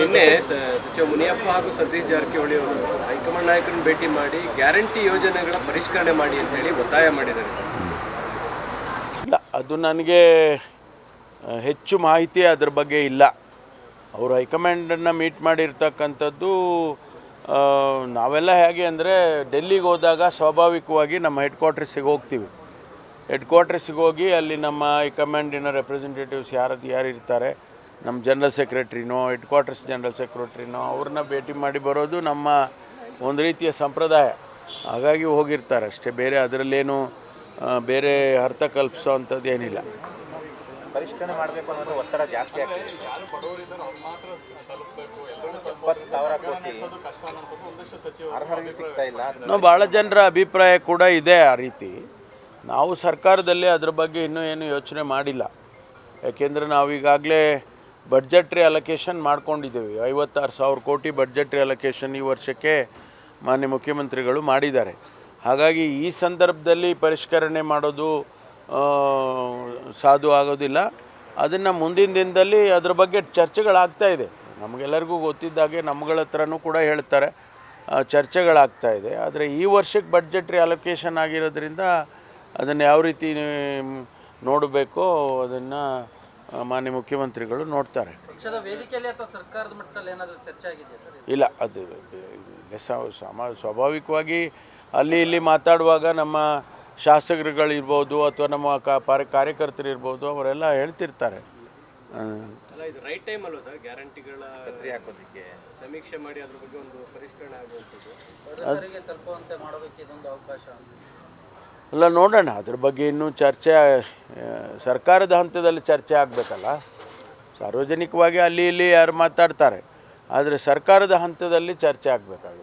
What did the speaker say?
ನಿನ್ನೆ ಸಚಿವ ಮುನಿಯಪ್ಪ ಹಾಗೂ ಸತೀಶ್ ಜಾರಕಿಹೊಳಿ ಅವರು ಹೈಕಮಾಂಡ್ ನಾಯಕರನ್ನು ಭೇಟಿ ಮಾಡಿ ಗ್ಯಾರಂಟಿ ಯೋಜನೆಗಳ ಪರಿಷ್ಕರಣೆ ಮಾಡಿ ಅಂತ ಹೇಳಿ ಒತ್ತಾಯ ಮಾಡಿದ್ದಾರೆ. ಇಲ್ಲ, ಅದು ನನಗೆ ಹೆಚ್ಚು ಮಾಹಿತಿ ಅದ್ರ ಬಗ್ಗೆ ಇಲ್ಲ. ಅವರು ಹೈಕಮಾಂಡನ್ನು ಮೀಟ್ ಮಾಡಿರ್ತಕ್ಕಂಥದ್ದು ನಾವೆಲ್ಲ ಹೇಗೆ ಅಂದರೆ ಡೆಲ್ಲಿಗೆ ಹೋದಾಗ ಸ್ವಾಭಾವಿಕವಾಗಿ ನಮ್ಮ ಹೆಡ್ ಕ್ವಾರ್ಟರ್ಸಿಗೆ ಹೋಗ್ತೀವಿ. ಹೆಡ್ ಕ್ವಾರ್ಟರ್ಸಿಗೆ ಹೋಗಿ ಅಲ್ಲಿ ನಮ್ಮ ಹೈಕಮಾಂಡಿನ ರೆಪ್ರೆಸೆಂಟೇಟಿವ್ಸ್ ಯಾರದು ಯಾರು ಇರ್ತಾರೆ ನಮ್ಮ ಜನರಲ್ ಸೆಕ್ರೆಟ್ರಿನೋ ಹೆಡ್ ಕ್ವಾರ್ಟರ್ಸ್ ಜನರಲ್ ಸೆಕ್ರೆಟ್ರಿನೋ ಅವ್ರನ್ನ ಭೇಟಿ ಮಾಡಿ ಬರೋದು ನಮ್ಮ ಒಂದು ರೀತಿಯ ಸಂಪ್ರದಾಯ. ಹಾಗಾಗಿ ಹೋಗಿರ್ತಾರೆ ಅಷ್ಟೇ. ಬೇರೆ ಅದರಲ್ಲೇನು ಬೇರೆ ಅರ್ಥ ಕಲ್ಪಿಸೋ ಅಂಥದ್ದು ಏನಿಲ್ಲ. ಪರಿಷ್ಕರಣೆ ಮಾಡಬೇಕು ಅನ್ನೋದು ಒತ್ತಡ ಜಾಸ್ತಿ ಆಗ್ತಿದೆ. ನಾವು ಭಾಳ ಜನರ ಅಭಿಪ್ರಾಯ ಕೂಡ ಇದೆ ಆ ರೀತಿ. ನಾವು ಸರ್ಕಾರದಲ್ಲಿ ಅದ್ರ ಬಗ್ಗೆ ಇನ್ನೂ ಏನು ಯೋಚನೆ ಮಾಡಿಲ್ಲ. ಯಾಕೆಂದರೆ ನಾವು ಈಗಾಗಲೇ ಬಡ್ಜೆಟ್ರಿ ಅಲೊಕೇಶನ್ ಮಾಡ್ಕೊಂಡಿದ್ದೀವಿ. ಐವತ್ತಾರು ಸಾವಿರ ಕೋಟಿ ಬಡ್ಜೆಟ್ರಿ ಅಲೊಕೇಶನ್ ಈ ವರ್ಷಕ್ಕೆ ಮಾನ್ಯ ಮುಖ್ಯಮಂತ್ರಿಗಳು ಮಾಡಿದ್ದಾರೆ. ಹಾಗಾಗಿ ಈ ಸಂದರ್ಭದಲ್ಲಿ ಪರಿಷ್ಕರಣೆ ಮಾಡೋದು ಸಾಧು ಆಗೋದಿಲ್ಲ. ಅದನ್ನು ಮುಂದಿನ ದಿನದಲ್ಲಿ ಅದ್ರ ಬಗ್ಗೆ ಚರ್ಚೆಗಳಾಗ್ತಾ ಇದೆ. ನಮಗೆಲ್ಲರಿಗೂ ಗೊತ್ತಿದ್ದಾಗೆ ನಮ್ಗಳ ಹತ್ರನೂ ಕೂಡ ಹೇಳ್ತಾರೆ ಚರ್ಚೆಗಳಾಗ್ತಾ ಇದೆ. ಆದರೆ ಈ ವರ್ಷಕ್ಕೆ ಬಡ್ಜೆಟ್ರಿ ಅಲೊಕೇಶನ್ ಆಗಿರೋದ್ರಿಂದ ಅದನ್ನು ಯಾವ ರೀತಿ ನೋಡಬೇಕೋ ಅದನ್ನು ಮಾನ್ಯ ಮುಖ್ಯಮಂತ್ರಿಗಳು ನೋಡ್ತಾರೆ. ಪಕ್ಷದ ವೇದಿಕೆಯಲ್ಲಿ ಅಥವಾ ಸರ್ಕಾರದ ಮಟ್ಟದಲ್ಲಿ ಏನಾದರೂ ಚರ್ಚೆ ಆಗಿದೆ ಸರ್? ಇಲ್ಲ ಅದು ಸಮ ಸ್ವಾಭಾವಿಕವಾಗಿ ಅಲ್ಲಿ ಇಲ್ಲಿ ಮಾತಾಡುವಾಗ ನಮ್ಮ ಶಾಸಕರುಗಳಿರ್ಬೋದು ಅಥವಾ ನಮ್ಮ ಕಾರ್ಯ ಕಾರ್ಯಕರ್ತರು ಇರ್ಬೋದು ಅವರೆಲ್ಲ ಹೇಳ್ತಿರ್ತಾರೆ. ಹ್ಮ್. ಅಲ್ಲ ಇದು ರೈಟ್ ಟೈಮ್ ಅಲ್ವಾ ಸರ್? ಗ್ಯಾರಂಟಿಗಳ ಛತ್ರಿ ಹಾಕೋದಕ್ಕೆ. ಸಮೀಕ್ಷೆ ಮಾಡಿ ಅದ್ರ ಬಗ್ಗೆ ಒಂದು ಪರಿಷ್ಕರಣೆ ಆಗುವಂಥದ್ದು. ಅಲ್ಲ, ನೋಡೋಣ. ಅದ್ರ ಬಗ್ಗೆ ಇನ್ನೂ ಚರ್ಚೆ ಸರ್ಕಾರದ ಹಂತದಲ್ಲಿ ಚರ್ಚೆ ಆಗಬೇಕಲ್ಲ. ಸಾರ್ವಜನಿಕವಾಗಿ ಅಲ್ಲಿ ಇಲ್ಲಿ ಯಾರು ಮಾತಾಡ್ತಾರೆ. ಆದರೆ ಸರ್ಕಾರದ ಹಂತದಲ್ಲಿ ಚರ್ಚೆ ಆಗಬೇಕಲ್ಲ